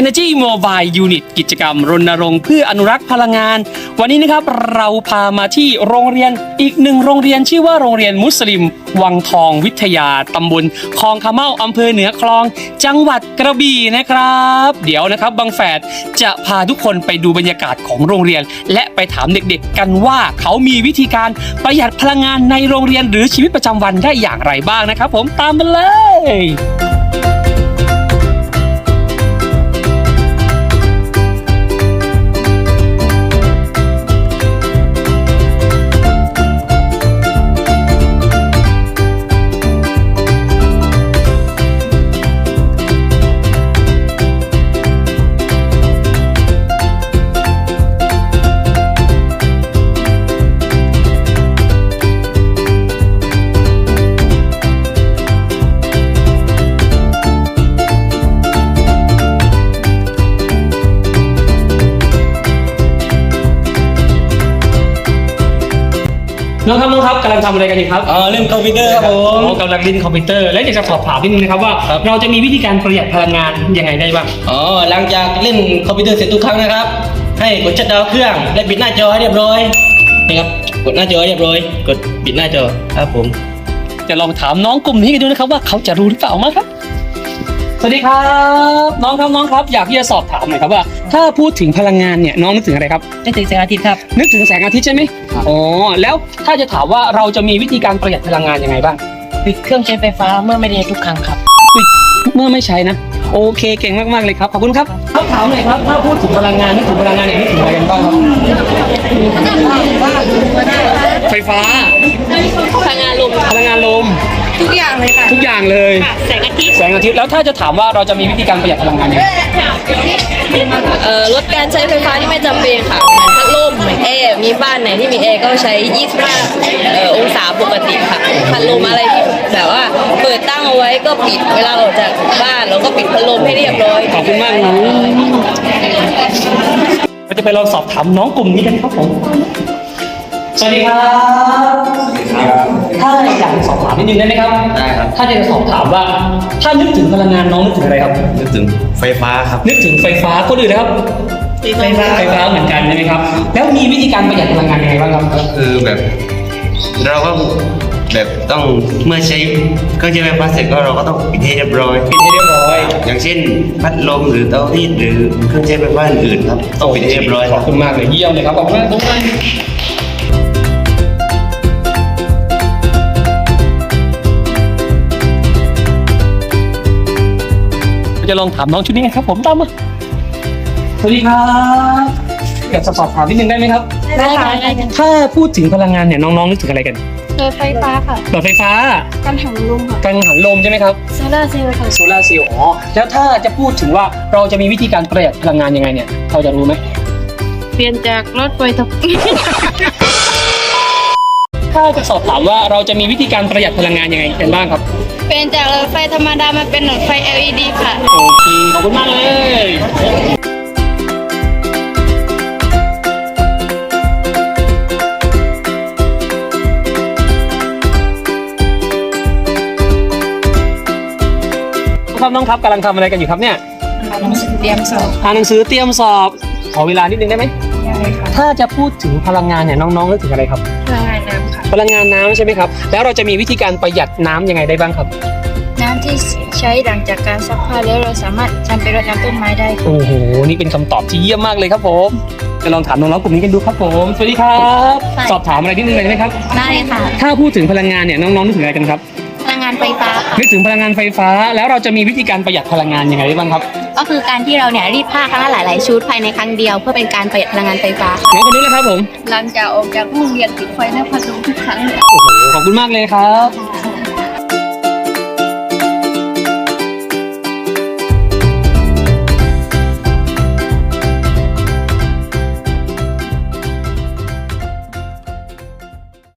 Energy Mobile Unit กิจกรรมรณรงค์เพื่ออนุรักษ์พลังงาน วันนี้นะครับเราพามาที่โรงเรียนอีกหนึ่งโรงเรียนชื่อว่าโรงเรียนมุสลิม วังทองวิทยาตำบลคลองขะเมาอำเภอเหนือคลอง จังหวัดกระบี่นะครับ เดี๋ยวนะครับบางแฝดจะพาทุกคนไปดูบรรยากาศของโรงเรียน และไปถามเด็กๆ กันว่าเขามีวิธีการประหยัดพลังงานในโรงเรียนหรือชีวิตประจำวันได้อย่างไรบ้างนะครับ ผมตามมาเลย น้องครับน้องครับกำลังทำอะไรกันอยู่ครับอ๋อเล่นคอมพิวเตอร์ครับผมโอ้กำลังเล่นคอมพิวเตอร์แล้วอยากจะสอบถามนิดนึงนะครับว่า ครับ เราจะมีวิธีการประหยัดพลังงานยังไงได้บ้างอ๋อหลังจากเล่นคอมพิวเตอร์เสร็จทุกครั้งนะครับ ให้กดชัดดาวน์เครื่องและปิดหน้าจอให้เรียบร้อยนี่ครับกดหน้าจอให้เรียบร้อย กดปิดหน้าจอครับผม จะลองถามน้องกลุ่มนี้กันดูนะครับว่าเขาจะรู้หรือเปล่ามาครับส วัสดีครับ น้องครับน้องครับอยากที่จะสอบถามหน่อยครับว่า ถ้าพูดถึงพลังงานเนี่ยน้องนึกถึงอะไรครับ นึกถึงแสงอาทิตย์ครับ นึกถึงแสงอาทิตย์ใช่ไหมอ๋อแล้วถ้าจะถามว่าเราจะมีวิธีการประหยัดพลังงานยังไงบ้างปิดเครื่องใช้ไฟฟ้าเมื่อไม่ได้ใช้ทุกครั้งครับเมื่อไม่ใช้นะ โอเคเก่งมากๆเลยครับขอบคุณครับคำถามหน่อยครับถ้าพูดถึงพลังงานนึกถึงพลังงานเนี่ยนึกถึงอะไรกันบ้างครับไฟฟ้าพลังงานลมพลังงานลม ทุกอย่างเลยค่ะ ทุกอย่างเลย แสงอาทิตย์แสงอาทิตย์แล้วถ้าจะถามว่าเราจะมีวิธีการประหยัดพลังงานยังไงเอ่อลดการใช้ไฟฟ้าที่ไม่จำเป็นค่ะเหมือนพัดลมเหมือนแอร์มีบ้านไหนที่มีแอร์ก็ใช้ 25เอ่อองศาปกติค่ะพัดลมอะไรที่แบบว่าเปิดตั้งเอาไว้ก็ปิดเวลาออกจากบ้านเราก็ปิดพัดลมให้เรียบร้อย ขอบคุณมากนะเราจะไปลองสอบถามน้องกลุ่มนี้กันครับผม สวัสดีครับ ถ้าอยากจะสอบถามนิดนึงได้ไหมครับ ได้ครับ ถ้าจะสอบถามว่า ถ้านึกถึงพลังงานน้องนึกถึงอะไรครับ นึกถึงไฟฟ้าครับ นึกถึงไฟฟ้าก็อื่นนะครับ ไฟฟ้าไฟฟ้าเหมือนกันใช่ไหมครับ แล้วมีวิธีการประหยัดพลังงานยังไงบ้างครับ ก็คือแบบเราก็แบบต้องเมื่อใช้เครื่องใช้ไฟฟ้าเสร็จก็เราก็ต้องปิดให้เรียบร้อย ปิดให้เรียบร้อย อย่างเช่น พัดลมหรือเตารีดหรือเครื่องใช้ไฟฟ้าอื่นๆครับต้องปิดให้เรียบร้อยขคอรับบคุณมากเลยเยี่ยมเลยครับขอบคุณมากขอบคุณมาก จะลองถามน้องชุดนี้กันครับ ผมตามมาสวัสดีครับอยากจะสอบถามนิดนึงได้ไหมครับ ได้ค่ะถ้าพูดถึงพลังงานเนี่ยน้องๆนึกถึงอะไรกันรถไฟฟ้าค่ะหลอดไฟฟ้าการหันลมค่ะกังหันลมใช่ไหมครับโซลาร์เซลล์ค่ะโซลาร์เซลล์อ๋อแล้วถ้าจะพูดถึงว่าเราจะมีวิธีการประหยัดพลังงานยังไงเนี่ยเราจะรู้ไหมเปลี่ยนจากรถไฟทับถ้าจะสอบถามว่าเราจะมีวิธีการประหยัดพลังงานยังไงกันบ้างครับ เปลี่ยนจากรถไฟธรรมดามาเป็นรถไฟ LED ครับน้องครับกำลังทำอะไรกันอยู่ครับเนี่ยเตรียมสอบอ่านหนังสือเตรียมสอบ ขอเวลานิดนึงได้ไหมถ้าจะพูดถึงพลังงานเนี่ยน้องๆนึกถึงอะไรครับ พลังงานน้ำค่ะ พลังงานน้ำใช่ไหมครับ แล้วเราจะมีวิธีการประหยัดน้ำยังไงได้บ้างครับ น้ำที่ใช้หลังจากการซักผ้าแล้วเราสามารถนำไปรดน้ำต้นไม้ได้ค่ะโอ้โห นี่เป็นคำตอบที่เยี่ยมมากเลยครับผมจะลองถามน้องๆกลุ่มนี้กันดูครับผม สวัสดีครับ สอบถามอะไรนิดนึงเลยได้ไหมครับ ได้ค่ะ ถ้าพูดถึงพลังงานเนี่ยน้องๆนึกถึงอะไรกันครับพลั งงานไฟฟ้าค่ะนึกถึงพลังงานไฟฟ้า แล้วเราจะมีวิธีการประหยัดพลังงานยังไงได้บ้างครับก็คือการที่เราเนี่ยรีดผ้าครั้งละหลาย ๆ ชุดภายในครั้งเดียวเพื่อเป็นการประหยัดพลังงานไฟฟ้าค่ะน้องคนนู้นนะครับผมหลังจากออกจากห้องเรียนปิดไฟและพัดลมทุกครั้งเลยโอ้โหขอบคุณมากเลยครับ